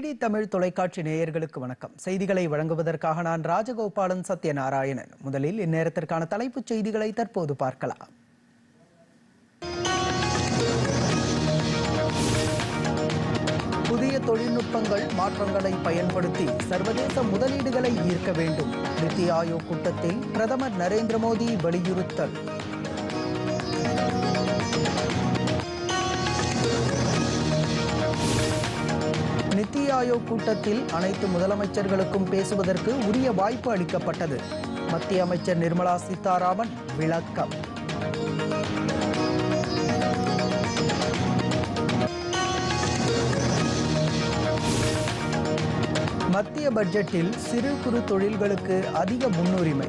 தமிழ் தொலைக்காட்சி நேயர்களுக்கு வணக்கம். செய்திகளை வழங்குவதற்காக நான் ராஜகோபாலன் சத்யநாராயணன். முதலில் இந்நேரத்திற்கான தலைப்புச் செய்திகளை தற்போது பார்க்கலாம். புதிய தொழில்நுட்பங்கள் மாற்றங்களை பயன்படுத்தி சர்வதேச முதலீடுகளை ஈர்க்க வேண்டும். நித்தி ஆயோக் கூட்டத்தில் பிரதமர் நரேந்திர மோடி வலியுறுத்தல் ஆயோக் கூட்டத்தில் அனைத்து முதலமைச்சர்களுக்கும் பேசுவதற்கு உரிய வாய்ப்பு அளிக்கப்பட்டது. மத்திய அமைச்சர் நிர்மலா சீதாராமன் விளக்கம். மத்திய பட்ஜெட்டில் சிறு குறு தொழில்களுக்கு அதிக முன்னுரிமை.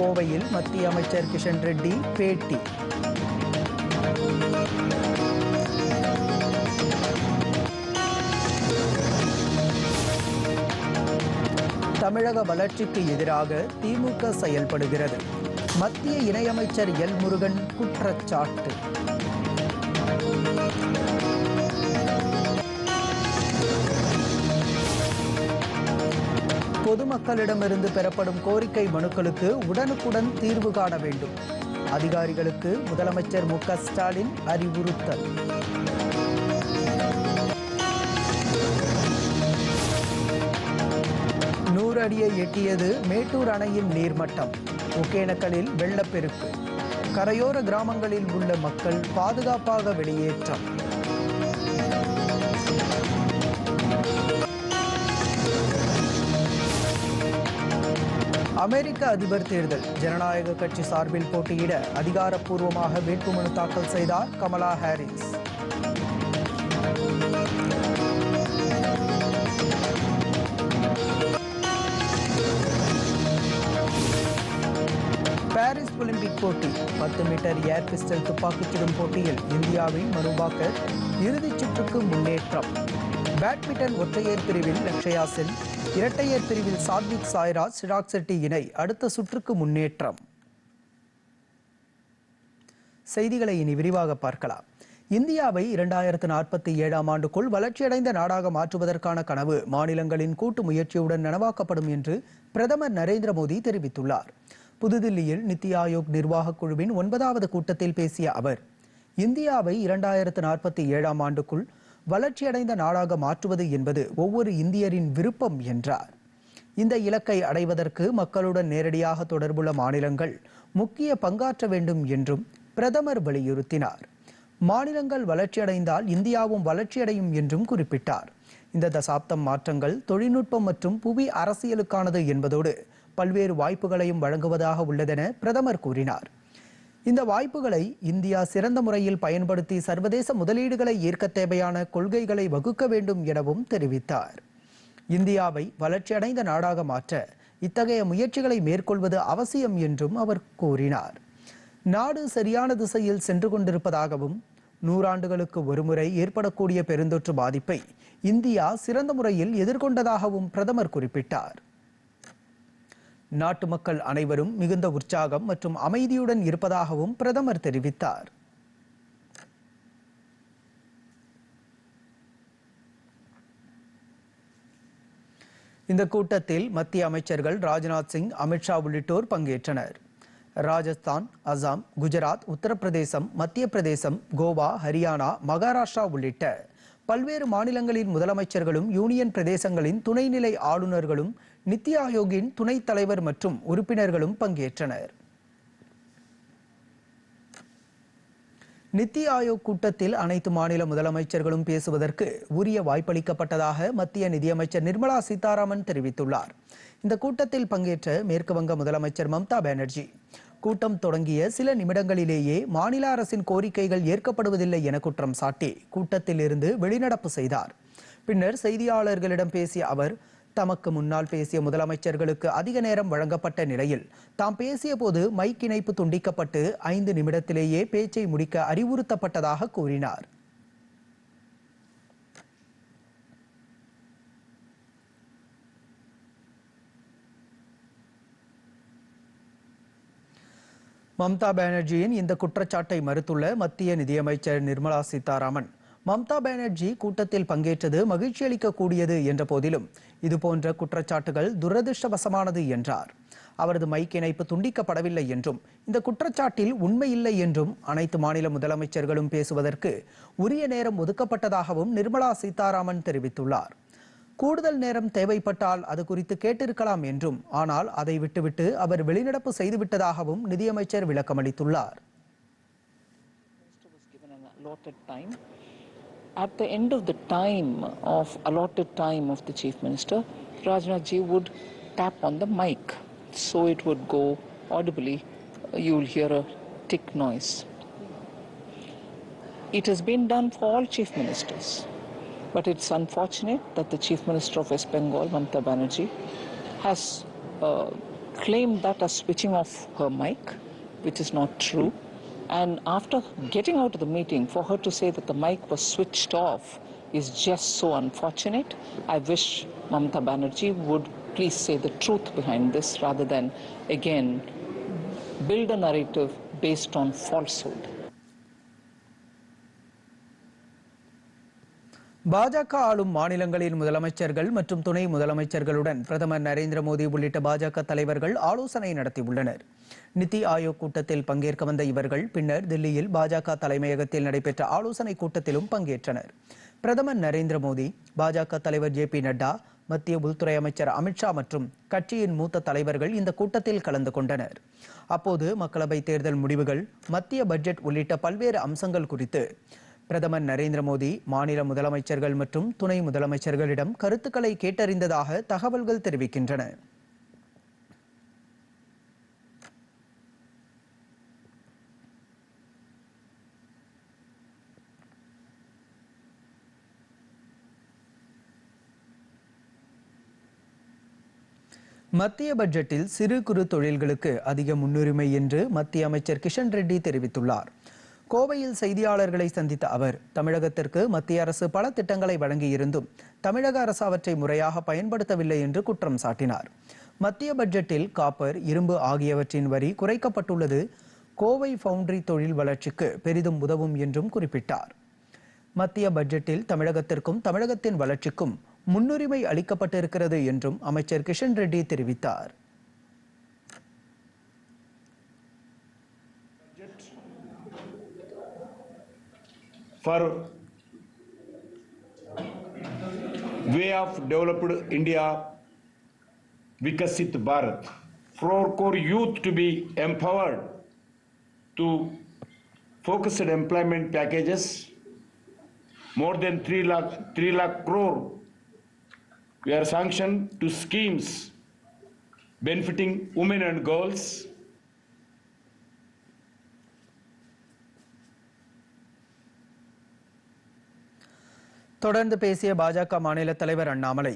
கோவையில் மத்திய அமைச்சர் கிஷன் ரெட்டி பேட்டி. தமிழக வளர்ச்சிக்கு எதிராக திமுக செயல்படுகிறது. மத்திய இணையமைச்சர் எல் முருகன் குற்றச்சாட்டு. பொதுமக்களிடமிருந்து பெறப்படும் கோரிக்கை மனுக்களுக்கு உடனுக்குடன் தீர்வு காண வேண்டும். அதிகாரிகளுக்கு முதலமைச்சர் மு க ஸ்டாலின் அறிவுறுத்தல். நூறு அடியை எட்டியது மேட்டூர் அணையின் நீர்மட்டம் ஒகேனக்கலில் வெள்ளப்பெருக்கு. கரையோர கிராமங்களில் உள்ள மக்கள் பாதுகாப்பாக வெளியேற்றம். அமெரிக்க அதிபர் தேர்தல் ஜனநாயக கட்சி சார்பில் போட்டியிட அதிகாரப்பூர்வமாக வேட்புமனு தாக்கல் செய்தார் கமலா ஹாரிஸ். ஒலிம்பிக் போட்டி. பத்து மீட்டர் ஏர் பிஸ்டல் துப்பாக்கிச்சுடும் போட்டியில் இந்தியாவின் மனுபாக்கர் இறுதிச் சுற்றுக்கு முன்னேற்றம். பேட்மிண்டன் ஒற்றையர் பிரிவில் லக்ஷயா சென் இரட்டையர் பிரிவில் சாத்விக் சாய்ராஜ் சிராக் செட்டி இணை அடுத்த சுற்றுக்கு முன்னேற்றம். செய்திகளை இனி விரிவாக பார்க்கலாம். இந்தியாவை இரண்டாயிரத்து நாற்பத்தி ஏழாம் ஆண்டுக்குள் வளர்ச்சியடைந்த நாடாக மாற்றுவதற்கான கனவு மாநிலங்களின் கூட்டு முயற்சியுடன் நனவாக்கப்படும் என்று பிரதமர் நரேந்திர மோடி தெரிவித்துள்ளார். புதுதில்லியில் நித்தி ஆயோக் நிர்வாகக் குழுவின் ஒன்பதாவது கூட்டத்தில் பேசிய அவர் இந்தியாவை இரண்டாயிரத்து நாற்பத்தி ஏழாம் ஆண்டுக்குள் வளர்ச்சியடைந்த நாடாக மாற்றுவது என்பது ஒவ்வொரு இந்தியரின் விருப்பம் என்றார். இந்த இலக்கை அடைவதற்கு மக்களுடன் நேரடியாக தொடர்புள்ள மாநிலங்கள் முக்கிய பங்காற்ற வேண்டும் என்றும் பிரதமர் வலியுறுத்தினார். மாநிலங்கள் வளர்ச்சியடைந்தால் இந்தியாவும் வளர்ச்சியடையும் என்றும் குறிப்பிட்டார். இந்த தசாப்தம் மாற்றங்கள் தொழில்நுட்பம் மற்றும் புவி அரசியலுக்கானது என்பதோடு பல்வேறு வாய்ப்புகளையும் வழங்குவதாக உள்ளதென பிரதமர் கூறினார். இந்த வாய்ப்புகளை இந்தியா சிறந்த முறையில் பயன்படுத்தி சர்வதேச முதலீடுகளை ஈர்க்க தேவையான கொள்கைகளை வகுக்க வேண்டும் எனவும் தெரிவித்தார். இந்தியாவை வளர்ச்சியடைந்த நாடாக மாற்ற இத்தகைய முயற்சிகளை மேற்கொள்வது அவசியம் என்றும் அவர் கூறினார். நாடு சரியான திசையில் சென்று கொண்டிருப்பதாகவும் நூறாண்டுகளுக்கு ஒருமுறை ஏற்படக்கூடிய பெருந்தொற்று பாதிப்பை இந்தியா சிறந்த முறையில் எதிர்கொண்டதாகவும் பிரதமர் குறிப்பிட்டார். நாட்டு மக்கள் அனைவரும் மிகுந்த உற்சாகம் மற்றும் அமைதியுடன் இருப்பதாகவும் பிரதமர் தெரிவித்தார். இந்த கூட்டத்தில் மத்திய அமைச்சர்கள் ராஜ்நாத் சிங் அமித்ஷா உள்ளிட்டோர் பங்கேற்றனர். ராஜஸ்தான் அசாம் குஜராத் உத்தரப்பிரதேசம் மத்திய பிரதேசம் கோவா ஹரியானா மகாராஷ்டிரா உள்ளிட்ட பல்வேறு மாநிலங்களின் முதலமைச்சர்களும் யூனியன் பிரதேசங்களின் துணைநிலை ஆளுநர்களும் நித்தி ஆயோக்கின் துணைத் தலைவர் மற்றும் உறுப்பினர்களும் பங்கேற்றனர். நித்தி ஆயோக் கூட்டத்தில் அனைத்து மாநில முதலமைச்சர்களும் பேசுவதற்கு உரிய வாய்ப்பளிக்கப்பட்டதாக மத்திய நிதியமைச்சர் நிர்மலா சீதாராமன் தெரிவித்துள்ளார். இந்த கூட்டத்தில் பங்கேற்ற மேற்கு வங்க முதலமைச்சர் மம்தா பானர்ஜி கூட்டம் தொடங்கிய சில நிமிடங்களிலேயே மாநில அரசின் கோரிக்கைகள் ஏற்கப்படுவதில்லை என குற்றம் சாட்டி கூட்டத்தில் இருந்து வெளிநடப்பு செய்தார். பின்னர் செய்தியாளர்களிடம் பேசிய அவர் தமக்கு முன்னால் பேசிய முதலமைச்சர்களுக்கு அதிக நேரம் வழங்கப்பட்ட நிலையில் தாம் பேசிய போது மைக் இணைப்பு துண்டிக்கப்பட்டு ஐந்து நிமிடத்திலேயே பேச்சை முடிக்க அறிவுறுத்தப்பட்டதாக கூறினார். மம்தா பானர்ஜியின் இந்த குற்றச்சாட்டை மறுத்துள்ள மத்திய நிதியமைச்சர் நிர்மலா சீதாராமன். மம்தா பானர்ஜி கூட்டத்தில் பங்கேற்றது மகிழ்ச்சி அளிக்கக்கூடியது என்ற போதிலும். இதுபோன்ற குற்றச்சாட்டுகள் துரதிருஷ்டவசமானது என்றார். அவரது மைக் இணைப்பு துண்டிக்கப்படவில்லை என்றும் இந்த குற்றச்சாட்டில் உண்மையில்லை என்றும் அனைத்து மாநில முதலமைச்சர்களும் பேசுவதற்கு உரிய நேரம் ஒதுக்கப்பட்டதாகவும் நிர்மலா சீதாராமன் தெரிவித்துள்ளார். கூடுதல் நேரம் தேவைப்பட்டால் அது குறித்து கேட்டிருக்கலாம் என்றும் ஆனால் அதை விட்டுவிட்டு அவர் வெளிநடப்பு செய்துவிட்டதாகவும் நிதியமைச்சர் விளக்கமளித்துள்ளார். At the end of the time of allotted time of the chief minister, Rajnath ji would tap on the mic, so it would go audibly. You will hear a tick noise. It has been done for all chief ministers, but it's unfortunate that the chief minister of West Bengal, Mamata Banerjee, has uh, claimed that as switching off her mic, which is not true. And after getting out of the meeting, for her to say that the mic was switched off is just so unfortunate. I wish Mamata Banerjee would please say the truth behind this rather than, again, build a narrative based on falsehood. பாஜக ஆளும் மாநிலங்களின் முதலமைச்சர்கள் மற்றும் துணை முதலமைச்சர்களுடன் பிரதமர் நரேந்திர மோடி உள்ளிட்ட பாஜக தலைவர்கள் ஆலோசனை நடத்தியுள்ளனர் நிதி ஆயோக் கூட்டத்தில் பங்கேற்க வந்த இவர்கள் பின்னர் தில்லியில் பாஜக தலைமையகத்தில் நடைபெற்ற ஆலோசனை கூட்டத்திலும் பங்கேற்றனர். பிரதமர் நரேந்திர மோடி பாஜக தலைவர் ஜே பி நட்டா மத்திய உள்துறை அமைச்சர் அமித்ஷா மற்றும் கட்சியின் மூத்த தலைவர்கள் இந்த கூட்டத்தில் கலந்து கொண்டனர். அப்போது மக்களவை தேர்தல் முடிவுகள் மத்திய பட்ஜெட் உள்ளிட்ட பல்வேறு அம்சங்கள் குறித்து பிரதமர் நரேந்திர மோடி மாநில முதலமைச்சர்கள் மற்றும் துணை முதலமைச்சர்களிடம் கருத்துக்களை கேட்டறிந்ததாக தகவல்கள் தெரிவிக்கின்றன. மத்திய பட்ஜெட்டில் சிறு குறு தொழில்களுக்கு அதிக முன்னுரிமை என்று மத்திய அமைச்சர் கிஷன் ரெட்டி தெரிவித்துள்ளார். கோவையில் செய்தியாளர்களை சந்தித்த அவர் தமிழகத்திற்கு மத்திய அரசு பல திட்டங்களை வழங்கியிருந்தும் தமிழக அரசு அவற்றை முறையாக பயன்படுத்தவில்லை என்று குற்றம் சாட்டினார். மத்திய பட்ஜெட்டில் காப்பர் இரும்பு ஆகியவற்றின் வரி குறைக்கப்பட்டுள்ளது. கோவை ஃபவுண்டரி தொழில் வளர்ச்சிக்கு பெரிதும் உதவும் என்றும் குறிப்பிட்டார். மத்திய பட்ஜெட்டில் தமிழகத்திற்கும் தமிழகத்தின் வளர்ச்சிக்கும் முன்னுரிமை அளிக்கப்பட்டிருக்கிறது என்றும் அமைச்சர் கிஷன் ரெட்டி தெரிவித்தார் for way of developed India, Vikasit Bharat, for core youth to be empowered to focused employment packages, more than 3 lakh, 3 lakh crore we are sanctioned to schemes benefiting women and girls. தொடர்ந்து பேசிய பாஜக மாநில தலைவர் அண்ணாமலை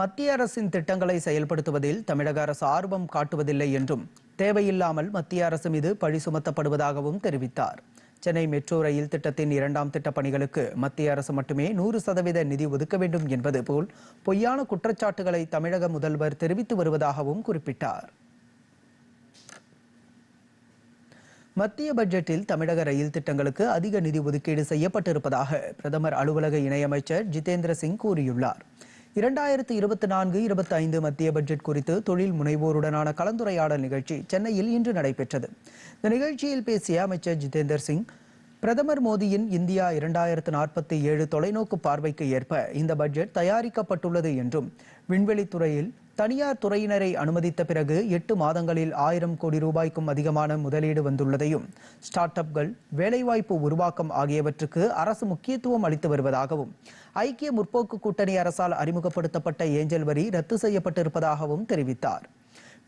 மத்திய அரசின் திட்டங்களை செயல்படுத்துவதில் தமிழக அரசு ஆர்வம் காட்டுவதில்லை என்றும் தேவையில்லாமல் மத்திய அரசு மீது பழி சுமத்தப்படுவதாகவும் தெரிவித்தார். சென்னை மெட்ரோ ரயில் திட்டத்தின் இரண்டாம் திட்டப் பணிகளுக்கு மத்திய அரசு மட்டுமே நூறு சதவீத நிதி ஒதுக்க வேண்டும் என்பது போல் பொய்யான குற்றச்சாட்டுகளை தமிழக முதல்வர் தெரிவித்து வருவதாகவும் குறிப்பிட்டார். மத்திய பட்ஜெட்டில் தமிழக ரயில் திட்டங்களுக்கு அதிக நிதி ஒதுக்கீடு செய்யப்பட்டிருப்பதாக பிரதமர் அலுவலக இணையமைச்சர் ஜிதேந்திர சிங் கூறியுள்ளார். இரண்டாயிரத்து இருபத்தி நான்கு இருபத்தி ஐந்து மத்திய பட்ஜெட் குறித்து தொழில் முனைவோருடனான கலந்துரையாடல் நிகழ்ச்சி சென்னையில் இன்று நடைபெற்றது. இந்த நிகழ்ச்சியில் பேசிய அமைச்சர் ஜிதேந்தர் சிங் பிரதமர் மோடியின் இந்தியா இரண்டாயிரத்து நாற்பத்தி ஏழு தொலைநோக்கு பார்வைக்கு ஏற்ப இந்த பட்ஜெட் தயாரிக்கப்பட்டுள்ளது என்றும் விண்வெளித்துறையில் தனியார் துறையினரை அனுமதித்த பிறகு எட்டு மாதங்களில் ஆயிரம் கோடி ரூபாய்க்கும் அதிகமான முதலீடு வந்துள்ளதையும் ஸ்டார்ட் அப்கள் வேலைவாய்ப்பு உருவாக்கம் ஆகியவற்றுக்கு அரசு முக்கியத்துவம் அளித்து வருவதாகவும் ஐக்கிய முற்போக்கு கூட்டணி அரசால் அறிமுகப்படுத்தப்பட்ட ஏஞ்சல் வரி ரத்து செய்யப்பட்டிருப்பதாகவும் தெரிவித்தார்.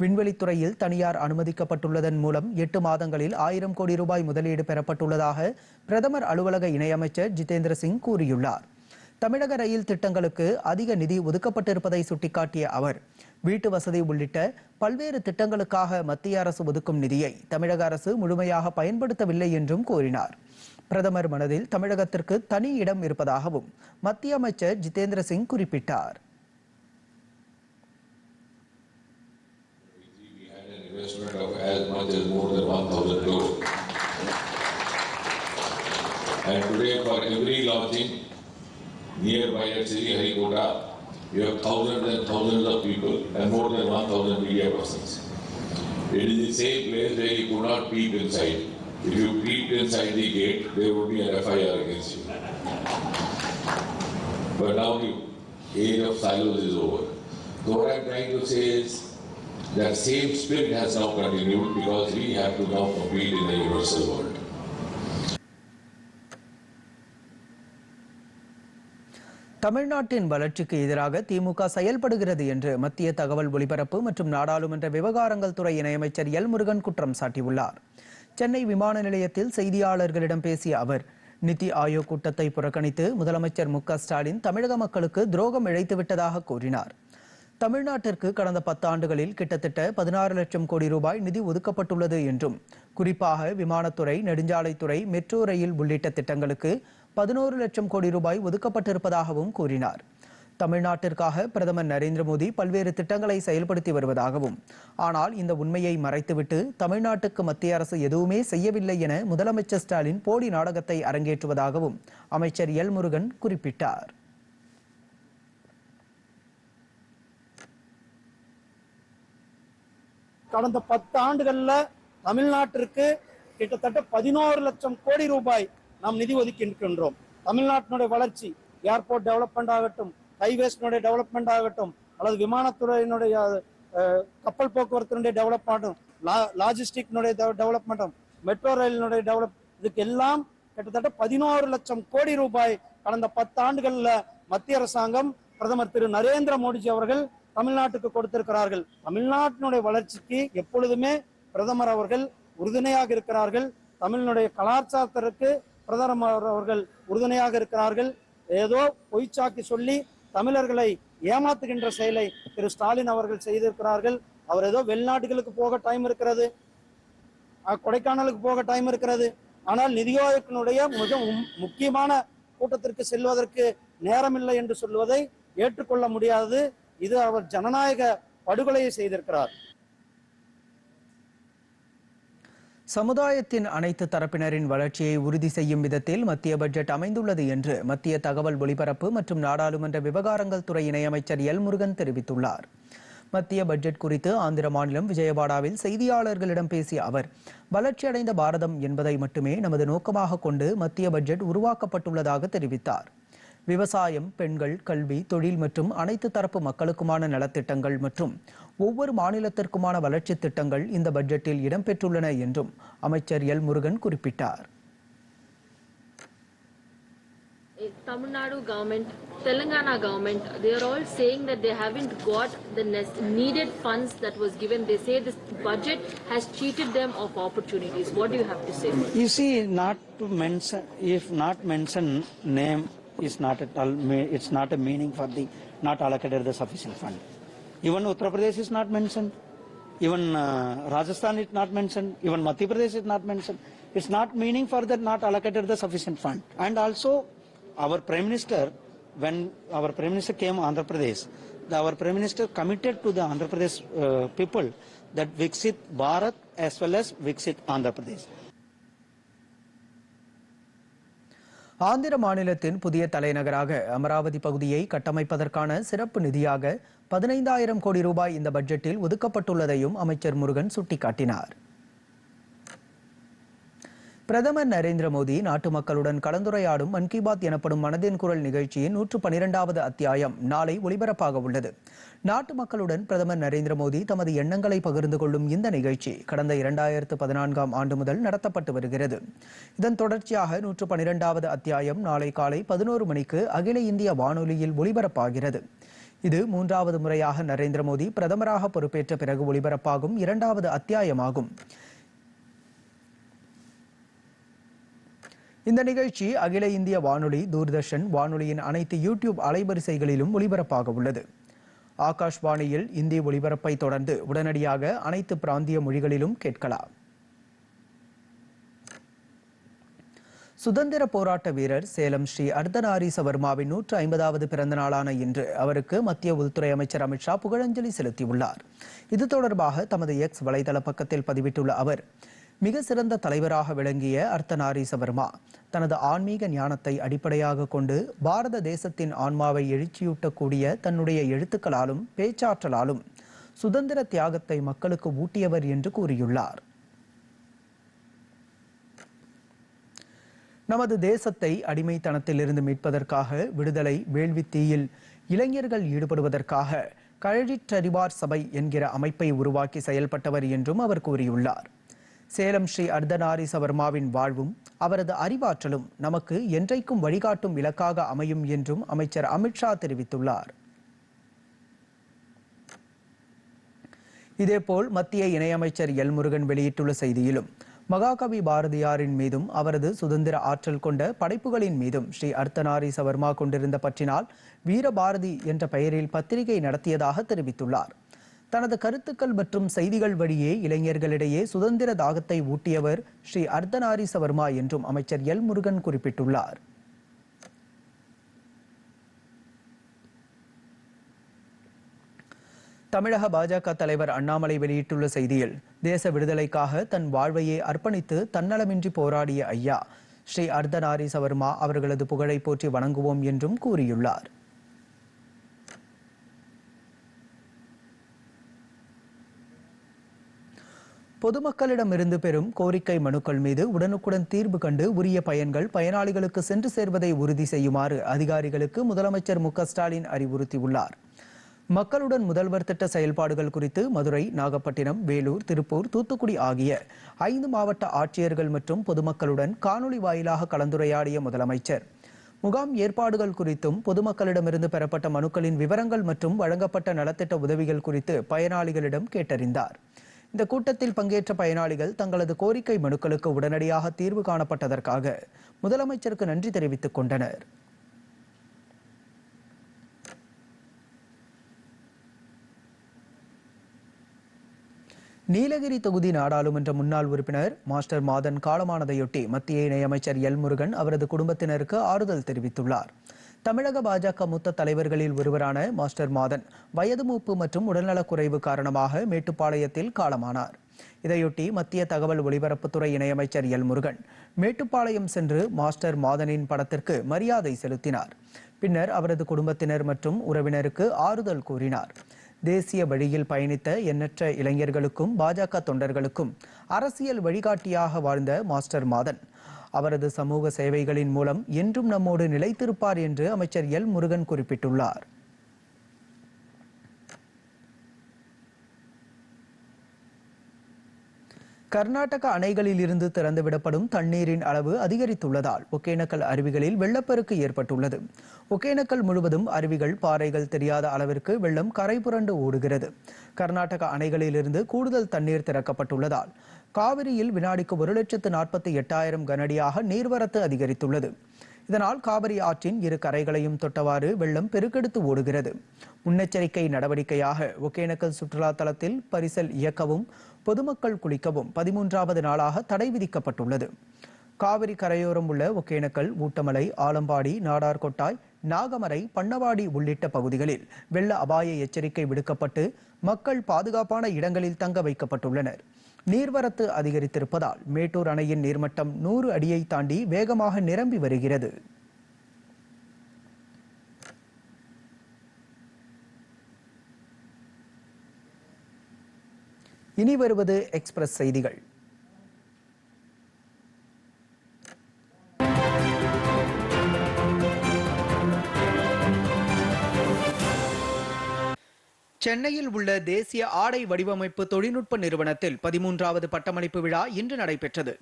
விண்வெளித்துறையில் தனியார் அனுமதிக்கப்பட்டுள்ளதன் மூலம் எட்டு மாதங்களில் ஆயிரம் கோடி ரூபாய் முதலீடு பெறப்பட்டுள்ளதாக பிரதமர் அலுவலக இணையமைச்சர் ஜிதேந்திர சிங் கூறியுள்ளார். தமிழக ரயில் திட்டங்களுக்கு அதிக நிதி ஒதுக்கப்பட்டிருப்பதை சுட்டிக்காட்டிய அவர் வீட்டு வசதி உள்ளிட்ட பல்வேறு திட்டங்களுக்காக மத்திய அரசு ஒதுக்கும் நிதியை தமிழக அரசு முழுமையாக பயன்படுத்தவில்லை என்றும் கூறினார். பிரதமர் மனதில் தமிழகத்திற்கு தனி இடம் இருப்பதாகவும் மத்திய அமைச்சர் ஜிதேந்திர சிங் குறிப்பிட்டார். And today for every lodging, Sriharikota, you have thousands and thousands of people and more than 1,000 media persons. It is the same place where you could not peep inside. If you peeped inside the gate, there would be an FIR against you. But now the age of silos is over. So what I'm trying to say is that same spirit has now continued because we have to now compete in the universal world. தமிழ்நாட்டின் வளர்ச்சிக்கு எதிராக திமுக செயல்படுகிறது என்று மத்திய தகவல் ஒலிபரப்பு மற்றும் நாடாளுமன்ற விவகாரங்கள் துறை இணையமைச்சர் எல் முருகன் குற்றம் சாட்டியுள்ளார். சென்னை விமான நிலையத்தில் செய்தியாளர்களிடம் பேசிய அவர் நிதி ஆயோக் கூட்டத்தை புறக்கணித்து முதலமைச்சர் மு ஸ்டாலின் தமிழக மக்களுக்கு துரோகம் இழைத்து விட்டதாக கூறினார். தமிழ்நாட்டிற்கு கடந்த பத்தாண்டுகளில் கிட்டத்தட்ட பதினாறு லட்சம் கோடி ரூபாய் நிதி ஒதுக்கப்பட்டுள்ளது என்றும் குறிப்பாக விமானத்துறை நெடுஞ்சாலைத்துறை மெட்ரோ ரயில் உள்ளிட்ட திட்டங்களுக்கு பதினோரு லட்சம் கோடி ரூபாய் ஒதுக்கப்பட்டிருப்பதாகவும் கூறினார். தமிழ்நாட்டிற்காக பிரதமர் நரேந்திர மோடி பல்வேறு திட்டங்களை செயல்படுத்தி வருவதாகவும் ஆனால் இந்த உண்மையை மறைத்துவிட்டு தமிழ்நாட்டுக்கு மத்திய அரசு எதுவுமே செய்யவில்லை என முதலமைச்சர் ஸ்டாலின் போலி நாடகத்தை அரங்கேற்றுவதாகவும் அமைச்சர் எல் முருகன் குறிப்பிட்டார். கடந்த பத்து ஆண்டுகள்ல தமிழ்நாட்டிற்கு கிட்டத்தட்ட பதினோரு லட்சம் கோடி ரூபாய் நாம் நிதி ஒதுக்கி இருக்கின்றோம் தமிழ்நாட்டினுடைய வளர்ச்சி ஏர்போர்ட் டெவலப்மெண்ட் ஆகட்டும் ஹைவேஸ்னுடைய டெவலப்மெண்ட் ஆகட்டும் அல்லது விமானத்துறையினுடைய கப்பல் போக்குவரத்தினுடைய டெவலப்மெண்ட்டும் லாஜிஸ்டிக்னுடைய டெவலப்மெண்ட்டும் மெட்ரோ ரயிலினுடைய டெவலப் இதுக்கு எல்லாம் கிட்டத்தட்ட பதினோரு லட்சம் கோடி ரூபாய் கடந்த பத்து ஆண்டுகளில் மத்திய அரசாங்கம் பிரதமர் திரு நரேந்திர மோடிஜி அவர்கள் தமிழ்நாட்டுக்கு கொடுத்திருக்கிறார்கள். தமிழ்நாட்டினுடைய வளர்ச்சிக்கு எப்பொழுதுமே பிரதமர் அவர்கள் உறுதுணையாக இருக்கிறார்கள். தமிழனுடைய கலாச்சாரத்திற்கு பிரதமர் அவர்கள் உறுதுணையாக இருக்கிறார்கள். ஏதோ பொய்ச்சாக்கி சொல்லி தமிழர்களை ஏமாத்துகின்ற செயலை திரு ஸ்டாலின் அவர்கள் செய்திருக்கிறார்கள். அவர் ஏதோ வெளிநாடுகளுக்கு போக டைம் இருக்கிறது. கொடைக்கானலுக்கு போக டைம் இருக்கிறது. ஆனால் நிதியோகத்தினுடைய மிக முக்கியமான கூட்டத்திற்கு செல்வதற்கு நேரமில்லை என்று சொல்வதை ஏற்றுக்கொள்ள முடியாது. இது அவர் ஜனநாயக படுகொலையை செய்திருக்கிறார். சமுதாயத்தின் அனைத்து தரப்பினரின் வளர்ச்சியை உறுதி செய்யும் விதத்தில் மத்திய பட்ஜெட் அமைந்துள்ளது என்று மத்திய தகவல் ஒலிபரப்பு மற்றும் நாடாளுமன்ற விவகாரங்கள் துறை இணையமைச்சர் எல் முருகன் தெரிவித்துள்ளார். மத்திய பட்ஜெட் குறித்து ஆந்திர மாநிலம் விஜயவாடாவில் செய்தியாளர்களிடம் பேசிய அவர் வளர்ச்சியடைந்த பாரதம் என்பதை மட்டுமே நமது நோக்கமாக கொண்டு மத்திய பட்ஜெட் உருவாக்கப்பட்டுள்ளதாக தெரிவித்தார். விவசாயம் பெண்கள் கல்வி தொழில் மற்றும் அனைத்து தரப்பு மக்களுக்குமான நலத்திட்டங்கள் மற்றும் ஒவ்வொரு மாநிலத்திற்குமான வளர்ச்சி திட்டங்கள் இந்த பட்ஜெட்டில் இடம்பெற்றுள்ளன என்றும் அமைச்சர் எல் முருகன் குறிப்பிட்டார் Eh, Tamil Nadu government, Telangana government, they are all saying that they haven't got the nes- needed funds that was given. They say this budget has cheated them of opportunities. What do you have to say? You see, not to mention, if not mention name is not at all, it's not a meaning for the not allocated the sufficient fund. Even Uttar Pradesh is not mentioned. Even uh, Rajasthan is not mentioned. Even Madhya Pradesh is not mentioned. It's not meaning for that not allocated the sufficient fund. And also, our Prime Minister, when our Prime Minister came Andhra Pradesh, the, our Prime Minister committed to the Andhra Pradesh uh, people that Viksit Bharat as well as Viksit Andhra Pradesh. Andhra மாநிலத்தின் புதிய தலைநகராக அமராவதி பகுதியை கட்டமைப்பதற்கான சிறப்பு நிதியாக பதினைந்தாயிரம் கோடி ரூபாய் இந்த பட்ஜெட்டில் ஒதுக்கப்பட்டுள்ளதையும் அமைச்சர் முருகன் சுட்டிக்காட்டினார். பிரதமர் நரேந்திர மோடி நாட்டு மக்களுடன் கலந்துரையாடும் மன் கி பாத் எனப்படும் மனதின் குரல் நிகழ்ச்சியின் நூற்று பனிரெண்டாவது அத்தியாயம் நாளை ஒலிபரப்பாக உள்ளது. நாட்டு மக்களுடன் பிரதமர் நரேந்திர மோடி தமது எண்ணங்களை பகிர்ந்து கொள்ளும் இந்த நிகழ்ச்சி கடந்த இரண்டாயிரத்து பதினான்காம் ஆண்டு முதல் நடத்தப்பட்டு வருகிறது. இதன் தொடர்ச்சியாக நூற்று பனிரெண்டாவது அத்தியாயம் நாளை காலை பதினோரு மணிக்கு அகில இந்திய வானொலியில் ஒலிபரப்பாகிறது இது மூன்றாவது முறையாக நரேந்திர மோடி பிரதமராக பொறுப்பேற்ற பிறகு ஒலிபரப்பாகும் இரண்டாவது அத்தியாயமாகும். இந்த நிகழ்ச்சி அகில இந்திய வானொலி தூர்தர்ஷன் வானொலியின் அனைத்து யூடியூப் அலைவரிசைகளிலும் ஒலிபரப்பாக உள்ளது. ஆகாஷ்வாணியில் இந்தி ஒலிபரப்பை தொடர்ந்து உடனடியாக அனைத்து பிராந்திய மொழிகளிலும் கேட்கலாம். சுதந்திர போராட்ட வீரர் சேலம் ஸ்ரீ அர்த்தநாரி சவர்மாவின் நூற்று ஐம்பதாவது பிறந்த நாளான இன்று அவருக்கு மத்திய உள்துறை அமைச்சர் அமித்ஷா புகழஞ்சலி செலுத்தியுள்ளார். இது தொடர்பாக தமது எக்ஸ் வலைதள பக்கத்தில் பதிவிட்டுள்ள அவர் மிக சிறந்த தலைவராக விளங்கிய அர்த்தநாரீசவர்மா தனது ஆன்மீக ஞானத்தை அடிப்படையாக கொண்டு பாரத தேசத்தின் ஆன்மாவை எழுச்சியூட்டக்கூடிய தன்னுடைய எழுத்துக்களாலும் பேச்சாற்றலாலும் சுதந்திர தியாகத்தை மக்களுக்கு ஊட்டியவர் என்று கூறியுள்ளார். நமது தேசத்தை அடிமைத்தனத்திலிருந்து மீட்பதற்காக விடுதலை வேள்வி தீயில் இளைஞர்கள் ஈடுபடுவதற்காக கழறிற்றறிவார் சபை என்கிற அமைப்பை உருவாக்கி செயல்பட்டவர் என்றும் அவர் கூறியுள்ளார். சேலம் ஸ்ரீ அர்த்தநாரி சவர்மாவின் வாழ்வும் அவரது அறிவாற்றலும் நமக்கு என்றைக்கும் வழிகாட்டும் இலக்காக அமையும் என்றும் அமைச்சர் அமித்ஷா தெரிவித்துள்ளார். இதேபோல் மத்திய இணையமைச்சர் எல் முருகன் வெளியிட்டுள்ள செய்தியிலும் மகாகவி பாரதியாரின் மீதும் அவரது சுதந்திர ஆற்றல் கொண்ட படைப்புகளின் மீதும் ஸ்ரீ அர்த்தநாரி சவர்மா கொண்டிருந்த பற்றினால் வீரபாரதி என்ற பெயரில் பத்திரிகை நடத்தியதாக தெரிவித்துள்ளார். தனது கருத்துக்கள் மற்றும் செய்திகள் வழியே இளைஞர்களிடையே சுதந்திர தாகத்தை ஊட்டியவர் ஸ்ரீ அர்த்தநாரி சவர்மா என்றும் அமைச்சர் எல் முருகன் குறிப்பிட்டுள்ளார். தமிழக பாஜக தலைவர் அண்ணாமலை வெளியிட்டுள்ள செய்தியில் தேச விடுதலைக்காக தன் வாழ்வையே அர்ப்பணித்து தன்னலமின்றி போராடிய ஐயா ஸ்ரீ அர்த்தநாரி சவர்மா அவர்களது புகழை போற்றி வணங்குவோம் என்றும் கூறியுள்ளார். பொதுமக்களிடமிருந்து பெறும் கோரிக்கை மனுக்கள் மீது உடனுக்குடன் தீர்வு கண்டு உரிய பயன்கள் பயனாளிகளுக்கு சென்று சேர்வதை உறுதி செய்யுமாறு அதிகாரிகளுக்கு முதலமைச்சர் மு ஸ்டாலின் அறிவுறுத்தியுள்ளார். மக்களுடன் முதல்வர் திட்ட செயல்பாடுகள் குறித்து மதுரை நாகப்பட்டினம் வேலூர் திருப்பூர் தூத்துக்குடி ஆகிய ஐந்து மாவட்ட ஆட்சியர்கள் மற்றும் பொதுமக்களுடன் காணொளி வாயிலாக கலந்துரையாடிய முதலமைச்சர். முகாம் ஏற்பாடுகள் குறித்தும் பொதுமக்களிடமிருந்து பெறப்பட்ட மனுக்களின் விவரங்கள் மற்றும் வழங்கப்பட்ட நலத்திட்ட உதவிகள் குறித்து பயனாளிகளிடம் கேட்டறிந்தார். இந்த கூட்டத்தில் பங்கேற்ற பயனாளிகள் தங்களது கோரிக்கை மனுக்களுக்கு உடனடியாக தீர்வு காணப்பட்டதற்காக முதலமைச்சருக்கு நன்றி தெரிவித்துக் கொண்டனர். நீலகிரி தொகுதி நாடாளுமன்ற முன்னாள் உறுப்பினர் மாஸ்டர் மாதன் காலமானதையொட்டி மத்திய இணையமைச்சர் எல் முருகன் அவரது குடும்பத்தினருக்கு ஆறுதல் தெரிவித்துள்ளார். தமிழக பாஜக மூத்த தலைவர்களில் ஒருவரான மாஸ்டர் மாதன் வயது மூப்பு மற்றும் உடல்நலக் குறைவு காரணமாக மேட்டுப்பாளையத்தில் காலமானார். இதையொட்டி மத்திய தகவல் ஒலிபரப்புத்துறை இணையமைச்சர் எல் முருகன் மேட்டுப்பாளையம் சென்று மாஸ்டர் மாதனின் படத்திற்கு மரியாதை செலுத்தினார். பின்னர் அவரது குடும்பத்தினர் மற்றும் உறவினருக்கு ஆறுதல் கூறினார். தேசிய வழியில் பயணித்த எண்ணற்ற இளைஞர்களுக்கும் பாஜக தொண்டர்களுக்கும் அரசியல் வழிகாட்டியாக வாழ்ந்த மாஸ்டர் மாதன் அவரது சமூக சேவைகளின் மூலம் என்றும் நம்மோடு நிலைத்திருப்பார் என்று அமைச்சர் எல். முருகன் குறிப்பிட்டுள்ளார். கர்நாடக அணைகளில் இருந்து திறந்துவிடப்படும் தண்ணீரின் அளவு அதிகரித்துள்ளதால் ஒகேனக்கல் அருவிகளில் வெள்ளப்பெருக்கு ஏற்பட்டுள்ளது. ஒகேனக்கல் முழுவதும் அருவிகள் பாறைகள் தெரியாத அளவிற்கு வெள்ளம் கரை புரண்டு ஓடுகிறது. கர்நாடக அணைகளிலிருந்து கூடுதல் தண்ணீர் திறக்கப்பட்டுள்ளதால் காவிரியில் வினாடிக்கு ஒரு லட்சத்து நாற்பத்தி எட்டாயிரம் கனடியாக நீர்வரத்து அதிகரித்துள்ளது. இதனால் காவிரி ஆற்றின் இரு கரைகளையும் தொட்டவாறு வெள்ளம் பெருக்கெடுத்து ஓடுகிறது. முன்னெச்சரிக்கை நடவடிக்கையாக ஒகேனக்கல் சுற்றுலா தலத்தில் பரிசல் இயக்கவும் பொதுமக்கள் குளிக்கவும் பதிமூன்றாவது நாளாக தடை விதிக்கப்பட்டுள்ளது. காவிரி கரையோரம் உள்ள ஒகேனக்கல் ஊட்டமலை ஆலம்பாடி நாடார்கொட்டாய் நாகமரை பண்ணவாடி உள்ளிட்ட பகுதிகளில் வெள்ள அபாய எச்சரிக்கை விடுக்கப்பட்டு மக்கள் பாதுகாப்பான இடங்களில் தங்க வைக்கப்பட்டுள்ளனர். நீர்வரத்து அதிகரித்திருப்பதால் மேட்டூர் அணையின் நீர்மட்டம் நூறு அடியை தாண்டி வேகமாக நிரம்பி வருகிறது. இனி வருவது எக்ஸ்பிரஸ் செய்திகள். சென்னையில் உள்ள தேசிய ஆடை வடிவமைப்பு தொழில்நுட்ப நிறுவனத்தில் பதிமூன்றாவது பட்டமளிப்பு விழா இன்று நடைபெற்றது.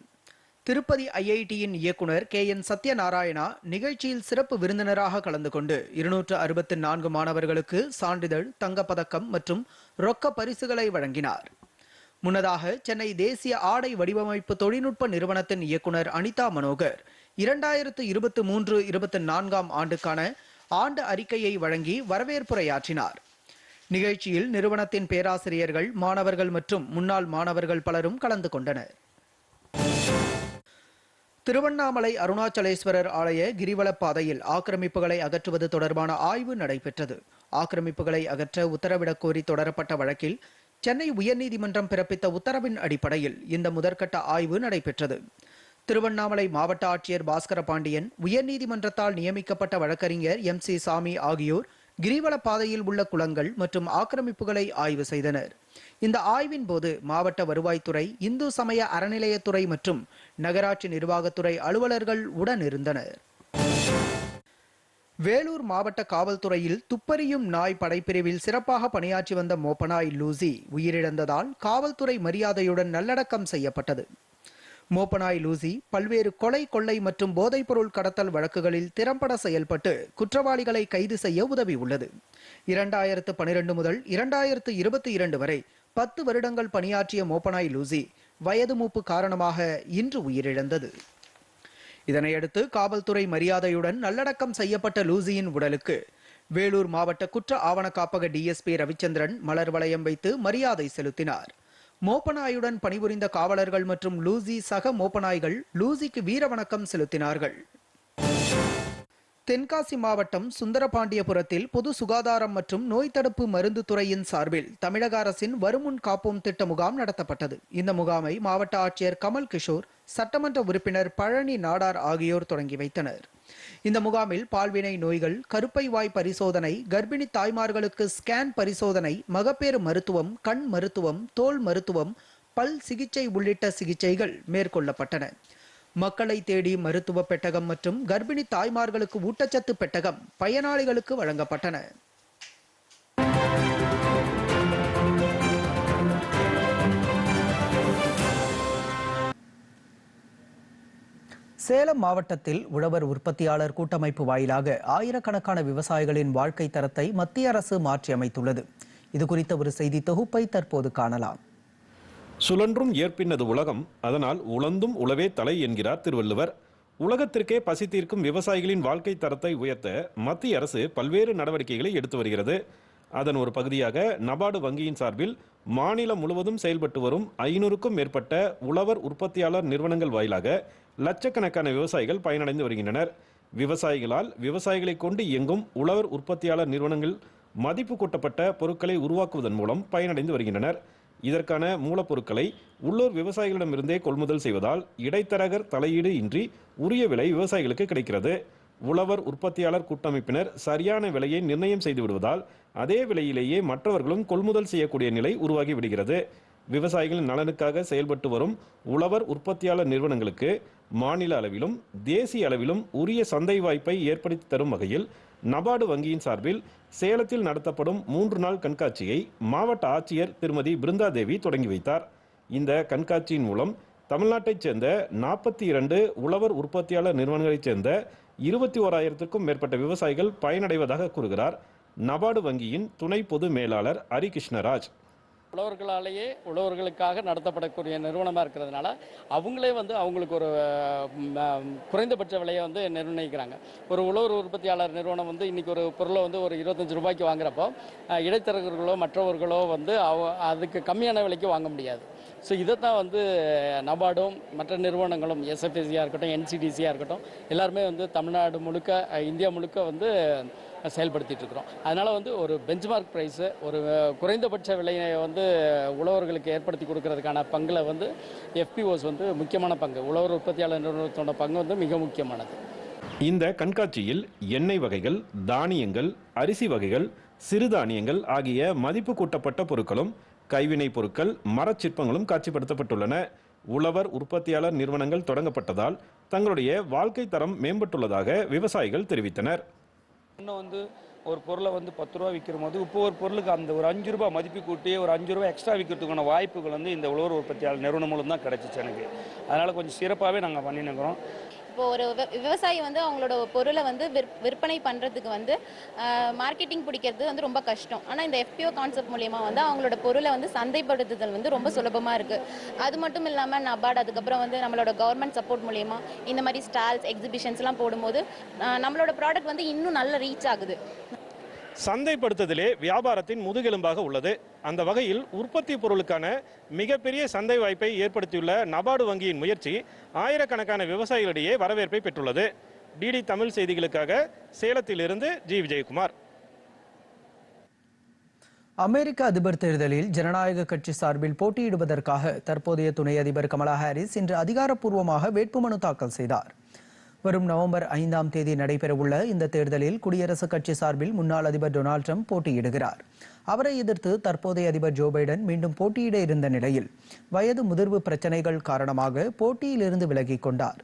திருப்பதி ஐஐடியின் இயக்குனர் கே. என். சத்யநாராயணா நிகழ்ச்சியில் சிறப்பு விருந்தினராக கலந்து கொண்டு இருநூற்று அறுபத்தி நான்கு மாணவர்களுக்கு சான்றிதழ் தங்கப்பதக்கம் மற்றும் ரொக்க பரிசுகளை வழங்கினார். முன்னதாக சென்னை தேசிய ஆடை வடிவமைப்பு தொழில்நுட்ப நிறுவனத்தின் இயக்குனர் அனிதா மனோகர் இரண்டாயிரத்து இருபத்தி மூன்று இருபத்தி நான்காம் ஆண்டுக்கான ஆண்டு அறிக்கையை வழங்கி வரவேற்புரையாற்றினார். நிகழ்ச்சியில் நிறுவனத்தின் பேராசிரியர்கள் மாணவர்கள் மற்றும் முன்னாள் மாணவர்கள் பலரும் கலந்து கொண்டனர். திருவண்ணாமலை அருணாச்சலேஸ்வரர் ஆலய கிரிவலப் பாதையில் ஆக்கிரமிப்புகளை அகற்றுவது தொடர்பான ஆய்வு நடைபெற்றது. ஆக்கிரமிப்புகளை அகற்ற உத்தரவிடக் கோரி தொடரப்பட்ட வழக்கில் சென்னை உயர்நீதிமன்றம் பிறப்பித்த உத்தரவின் அடிப்படையில் இந்த முதற்கட்ட ஆய்வு நடைபெற்றது. திருவண்ணாமலை மாவட்ட ஆட்சியர் பாஸ்கர பாண்டியன் உயர்நீதிமன்றத்தால் நியமிக்கப்பட்ட வழக்கறிஞர் எம் சி சாமி ஆகியோர் கிரிவல பாதையில் உள்ள குளங்கள் மற்றும் ஆக்கிரமிப்புகளை ஆய்வு செய்தனர். இந்த ஆய்வின் போது மாவட்ட வருவாய்த்துறை இந்து சமய அறநிலையத்துறை மற்றும் நகராட்சி நிர்வாகத்துறை அலுவலர்கள் உடனிருந்தனர். வேலூர் மாவட்ட காவல்துறையில் துப்பறியும் நாய் படைப்பிரிவில் சிறப்பாக பணியாற்றி வந்த மோப்பனாய் லூசி உயிரிழந்ததால் காவல்துறை மரியாதையுடன் நல்லடக்கம் செய்யப்பட்டது. மோப்பனாய் லூசி பல்வேறு கொலை கொள்ளை மற்றும் போதைப்பொருள் கடத்தல் வழக்குகளில் திறம்பட செயல்பட்டு குற்றவாளிகளை கைது செய்ய உதவி உள்ளது. இரண்டாயிரத்து பனிரெண்டு முதல் இரண்டாயிரத்து இருபத்தி இரண்டு வரை பத்து வருடங்கள் பணியாற்றிய மோப்பனாய் லூசி வயது மூப்பு காரணமாக இன்று உயிரிழந்தது. இதனையடுத்து காவல்துறை மரியாதையுடன் நல்லடக்கம் செய்யப்பட்ட லூசியின் உடலுக்கு வேலூர் மாவட்ட குற்ற ஆவண காப்பக டிஎஸ்பி ரவிச்சந்திரன் மலர் வளையம் வைத்து மரியாதை செலுத்தினார். மோப்பநாயுடன் பணிபுரிந்த காவலர்கள் மற்றும் லூசி சக மோப்பநாய்கள் லூசிக்கு வீரவணக்கம் செலுத்தினார்கள். தென்காசி மாவட்டம் சுந்தரபாண்டியபுரத்தில் பொது சுகாதாரம் மற்றும் நோய் தடுப்பு மருந்து துறையின் சார்பில் தமிழக அரசின் வருமுன் காப்போம் திட்ட முகாம் நடத்தப்பட்டது. இந்த முகாமை மாவட்ட ஆட்சியர் கமல் கிஷோர் சட்டமன்ற உறுப்பினர் பழனி நாடார் ஆகியோர் தொடங்கி வைத்தனர். இந்த முகாமில் பால்வினை நோய்கள் கருப்பை வாய் பரிசோதனை கர்ப்பிணி தாய்மார்களுக்கு ஸ்கேன் பரிசோதனை மகப்பேறு மருத்துவம் கண் மருத்துவம் தோல் மருத்துவம் பல் சிகிச்சை உள்ளிட்ட சிகிச்சைகள் மேற்கொள்ளப்பட்டன. மக்களை தேடி மருத்துவ பெட்டகம் மற்றும் கர்ப்பிணி தாய்மார்களுக்கு ஊட்டச்சத்து பெட்டகம் பயனாளிகளுக்கு வழங்கப்பட்டன. சேலம் மாவட்டத்தில் உழவர் உற்பத்தியாளர் கூட்டமைப்பு வாயிலாக ஆயிரக்கணக்கான விவசாயிகளின் வாழ்க்கை தரத்தை மத்திய அரசு மாற்றியமைத்துள்ளது. இது குறித்த ஒரு செய்தி தொகுப்பை தற்போது காணலாம். சுழன்றும் ஏற்பின்னது உலகம் அதனால் உழந்தும் உழவே தலை என்கிறார் திருவள்ளுவர். உலகத்திற்கே பசி தீர்க்கும் விவசாயிகளின் வாழ்க்கை தரத்தை உயர்த்த மத்திய அரசு பல்வேறு நடவடிக்கைகளை எடுத்து வருகிறது. அதன் ஒரு பகுதியாக நபார்டு வங்கியின் சார்பில் மாநிலம் முழுவதும் செயல்பட்டு வரும் ஐநூறுக்கும் மேற்பட்ட உழவர் உற்பத்தியாளர் நிறுவனங்கள் வாயிலாக லட்சக்கணக்கான விவசாயிகள் பயனடைந்து வருகின்றனர். விவசாயிகளால் விவசாயிகளை கொண்டு இயங்கும் உழவர் உற்பத்தியாளர் நிறுவனங்கள் மதிப்பு கூட்டப்பட்ட பொருட்களை உருவாக்குவதன் மூலம் பயனடைந்து வருகின்றனர். இதற்கான மூலப்பொருட்களை உள்ளூர் விவசாயிகளிடமிருந்தே கொள்முதல் செய்வதால் இடைத்தரகர் தலையீடு இன்றி உரிய விலை விவசாயிகளுக்கு கிடைக்கிறது. உழவர் உற்பத்தியாளர் கூட்டமைப்பினர் சரியான விலையை நிர்ணயம் செய்து விடுவதால் அதே விலையிலேயே மற்றவர்களும் கொள்முதல் செய்யக்கூடிய நிலை உருவாகி விடுகிறது. விவசாயிகளின் நலனுக்காக செயல்பட்டு வரும் உழவர் உற்பத்தியாளர் நிறுவனங்களுக்கு மாநில அளவிலும் தேசிய அளவிலும் உரிய சந்தை வாய்ப்பை ஏற்படுத்தி தரும் வகையில் நபார்டு வங்கியின் சார்பில் சேலத்தில் நடத்தப்படும் மூன்று நாள் கண்காட்சியை மாவட்ட ஆட்சியர் திருமதி பிருந்தாதேவி தொடங்கி வைத்தார். இந்த கண்காட்சியின் மூலம் தமிழ்நாட்டைச் சேர்ந்த நாற்பத்தி இரண்டு உழவர் உற்பத்தியாளர் நிறுவனங்களைச் சேர்ந்த இருபத்தி ஓராயிரத்திற்கும் மேற்பட்ட விவசாயிகள் பயனடைவதாக கூறுகிறார். நபார்டு வங்கியின் துணை பொது மேலாளர் ஹரிகிருஷ்ணராஜ் உழவர்களாலேயே உழவர்களுக்காக நடத்தப்படக்கூடிய நிறுவனமாக இருக்கிறதுனால அவங்களே வந்து அவங்களுக்கு ஒரு குறைந்தபட்ச விலையை வந்து நிர்ணயிக்கிறாங்க. ஒரு உழவர் உற்பத்தியாளர் நிறுவனம் வந்து இன்றைக்கி ஒரு பொருளை வந்து ஒரு இருபத்தஞ்சு ரூபாய்க்கு வாங்குறப்போ இடைத்தரகர்களோ மற்றவர்களோ வந்து அவ அதுக்கு கம்மியான விலைக்கு வாங்க முடியாது. ஸோ இதைத்தான் வந்து நபார்டும் மற்ற நிறுவனங்களும் எஸ்எஃப்எஸ்சியாக இருக்கட்டும் என்சிடிசியாக இருக்கட்டும் எல்லாருமே வந்து தமிழ்நாடு முழுக்க இந்தியா முழுக்க வந்து செயல்படுத்திட்டு இருக்கிறோம் அதனால வந்து ஒரு பெஞ்ச்மார்க் ப்ரைஸு ஒரு குறைந்தபட்ச விலையை வந்து உழவர்களுக்கு ஏற்படுத்தி கொடுக்கறதுக்கான பங்குல வந்து எஃபிஓஸ் வந்து முக்கியமான பங்கு. உழவர் உற்பத்தியாளர் நிறுவனத்தோட பங்கு வந்து மிக முக்கியமானது. இந்த கண்காட்சியில் எண்ணெய் வகைகள் தானியங்கள் அரிசி வகைகள் சிறுதானியங்கள் ஆகிய மதிப்பு கூட்டப்பட்ட பொருட்களும் கைவினைப் பொருட்கள் மரச்சிற்பங்களும் காட்சிப்படுத்தப்பட்டுள்ளன. உழவர் உற்பத்தியாளர் நிறுவனங்கள் தொடங்கப்பட்டதால் தங்களுடைய வாழ்க்கை தரம் மேம்பட்டுள்ளதாக விவசாயிகள் தெரிவித்தனர். இன்னும் வந்து ஒரு பொருளை வந்து பத்து ரூபா விற்கிற போது இப்போ ஒரு பொருளுக்கு அந்த ஒரு அஞ்சு ரூபா மதிப்பு கூட்டி ஒரு அஞ்சு ரூபா எக்ஸ்ட்ரா விற்கிறதுக்கான வாய்ப்புகள் வந்து இந்த உழவர் உற்பத்தியாளர் நிறுவனம் மூலம் தான் கிடைச்சிச்சு எனக்கு. அதனால் கொஞ்சம் சிறப்பாகவே நாங்கள் பண்ணினுக்கிறோம். இப்போ ஒரு விவ- விவசாயி வந்து அவங்களோட பொருளை வந்து விற்- விற்பனை பண்ணுறதுக்கு வந்து மார்க்கெட்டிங் பிடிக்கிறது வந்து ரொம்ப கஷ்டம். ஆனால் இந்த எஃபிஓ கான்செப்ட் மூலியமா வந்து அவங்களோட பொருளை வந்து சந்தைப்படுத்துதல் வந்து ரொம்ப சுலபமாக இருக்குது அது மட்டும் இல்லாமல் நபார்ட் அதுக்கப்புறம் வந்து நம்மளோட கவர்மெண்ட் சப்போர்ட் மூலியமா இந்த மாதிரி ஸ்டால்ஸ் எக்ஸிபிஷன்ஸ்லாம் போடும்போது நம்மளோட ப்ராடக்ட் வந்து இன்னும் நல்ல ரீச் ஆகுது. சந்தைப்படுத்துதலே வியாபாரத்தின் முதுகெலும்பாக உள்ளது. அந்த வகையில் உற்பத்தி பொருளுக்கான மிகப்பெரிய சந்தை வாய்ப்பை ஏற்படுத்தியுள்ள நபார்டு வங்கியின் முயற்சி ஆயிரக்கணக்கான விவசாயிகளிடையே வரவேற்பை பெற்றுள்ளது. டிடி தமிழ் செய்திகளுக்காக சேலத்திலிருந்து ஜி விஜயகுமார். அமெரிக்க அதிபர் தேர்தலில் ஜனநாயக கட்சி சார்பில் போட்டியிடுவதற்காக தற்போதைய துணை அதிபர் கமலா ஹாரிஸ் இன்று அதிகாரப்பூர்வமாக வேட்புமனு தாக்கல் செய்தார். வரும் நவம்பர் ஐந்தாம் தேதி நடைபெறவுள்ள இந்த தேர்தலில் குடியரசுக் கட்சி சார்பில் முன்னாள் அதிபர் டொனால்ட் ட்ரம்ப் போட்டியிடுகிறார். அவரை எதிர்த்து தற்போதைய அதிபர் ஜோ பைடன் மீண்டும் போட்டியிட இருந்த நிலையில் வயது முதிர்வு பிரச்சனைகள் காரணமாக போட்டியிலிருந்து விலகிக் கொண்டார்.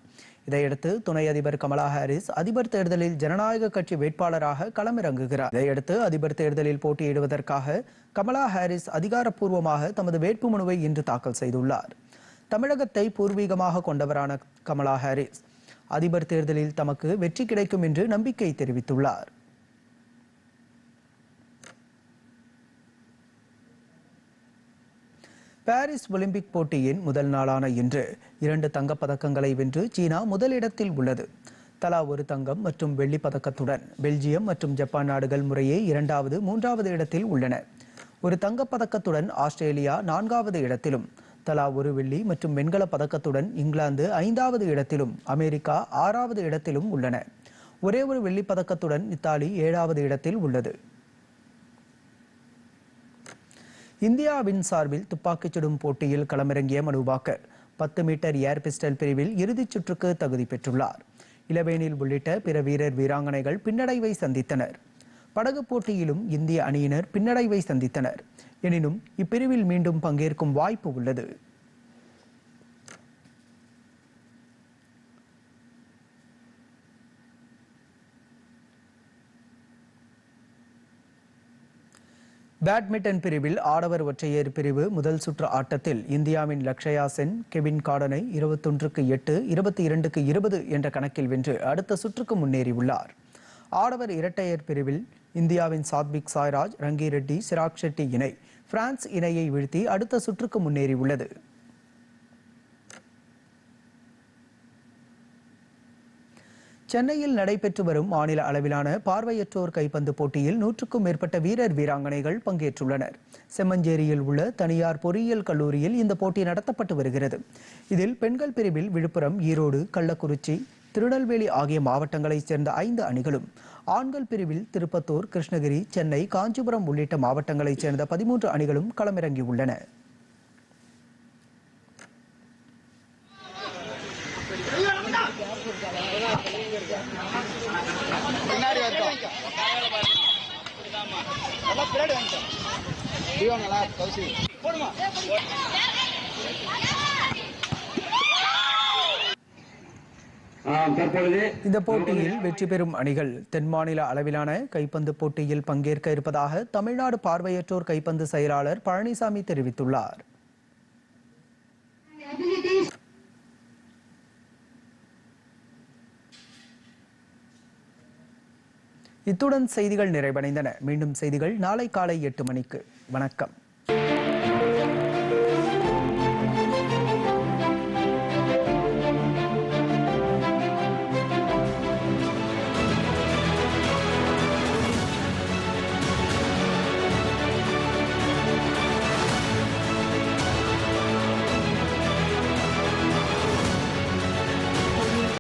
இதையடுத்து துணை அதிபர் கமலா ஹாரிஸ் அதிபர் தேர்தலில் ஜனநாயக கட்சி வேட்பாளராக களமிறங்குகிறார். இதையடுத்து அதிபர் தேர்தலில் போட்டியிடுவதற்காக கமலா ஹாரிஸ் அதிகாரப்பூர்வமாக தமது வேட்புமனுவை இன்று தாக்கல் செய்துள்ளார். தமிழகத்தை பூர்வீகமாக கொண்டவரான கமலா ஹாரிஸ் அதிபர் தேர்தலில் தமக்கு வெற்றி கிடைக்கும் என்று நம்பிக்கை தெரிவித்துள்ளார். பாரிஸ் ஒலிம்பிக் போட்டியின் முதல் நாளான இன்று இரண்டு தங்கப் பதக்கங்களை வென்று சீனா முதலிடத்தில் உள்ளது. தலா ஒரு தங்கம் மற்றும் வெள்ளி பதக்கத்துடன் பெல்ஜியம் மற்றும் ஜப்பான் நாடுகள் முறையே இரண்டாவது மூன்றாவது இடத்தில் உள்ளன. ஒரு தங்கப்பதக்கத்துடன் ஆஸ்திரேலியா நான்காவது இடத்திலும் தலா ஒரு வெள்ளி மற்றும் வெண்கலப் பதக்கத்துடன் இங்கிலாந்து ஐந்தாவது இடத்திலும் அமெரிக்கா ஆறாவது இடத்திலும் உள்ளன. ஒரே ஒரு வெள்ளிப் பதக்கத்துடன் இத்தாலி ஏழாவது இடத்தில் உள்ளது. இந்தியாவின் சார்பில் துப்பாக்கிச் சுடும் போட்டியில் களமிறங்கிய மனுபாக்கர் பத்து மீட்டர் ஏர் பிஸ்டல் பிரிவில் இறுதிச் சுற்றுக்கு தகுதி பெற்றுள்ளார். இளவேனில் உள்ளிட்ட பிற வீரர் வீராங்கனைகள் பின்னடைவை சந்தித்தனர். படகு போட்டியிலும் இந்திய அணியினர் பின்னடைவை சந்தித்தனர். எனினும் இப்பிரிவில் மீண்டும் பங்கேற்கும் வாய்ப்பு உள்ளது. பேட்மிண்டன் பிரிவில் ஆடவர் ஒற்றையர் பிரிவு முதல் சுற்று ஆட்டத்தில் இந்தியாவின் லக்ஷயா சென் கெவின் கார்டனை இருபத்தொன்றுக்கு எட்டு இருபத்தி இரண்டுக்கு இருபது என்ற கணக்கில் வென்று அடுத்த சுற்றுக்கு முன்னேறியுள்ளார். ஆடவர் இரட்டையர் பிரிவில் இந்தியாவின் சாத்விக் சாய்ராஜ் ரங்கி ரெட்டி சிராக் ஷெட்டி இணை. பிரான்ஸ் இணையை வீழ்த்தி அடுத்த சுற்றுக்கு முன்னேறியுள்ளது. சென்னையில் நடைபெற்று வரும் மாநில அளவிலான பார்வையற்றோர் கைப்பந்து போட்டியில் நூற்றுக்கும் மேற்பட்ட வீரர் வீராங்கனைகள் பங்கேற்றுள்ளனர். செம்மஞ்சேரியில் உள்ள தனியார் பொறியியல் கல்லூரியில் இந்த போட்டி நடத்தப்பட்டு வருகிறது. இதில் பெண்கள் பிரிவில் விழுப்புரம் ஈரோடு கள்ளக்குறிச்சி திருநெல்வேலி ஆகிய மாவட்டங்களைச் சேர்ந்த ஐந்து அணிகளும் ஆண்கள் பிரிவில் திருப்பத்தூர் கிருஷ்ணகிரி சென்னை காஞ்சிபுரம் உள்ளிட்ட மாவட்டங்களைச் சேர்ந்த பதிமூன்று அணிகளும் களமிறங்கியுள்ளன இந்த போட்டியில் வெற்றி பெறும் அணிகள் தென் மாநில அளவிலான கைப்பந்து போட்டியில் பங்கேற்க இருப்பதாக தமிழ்நாடு பார்வையற்றோர் கைப்பந்து செயலாளர் பழனிசாமி தெரிவித்துள்ளார். இத்துடன் செய்திகள் நிறைவடைந்தன. மீண்டும் செய்திகள் நாளை காலை எட்டு மணிக்கு. வணக்கம்.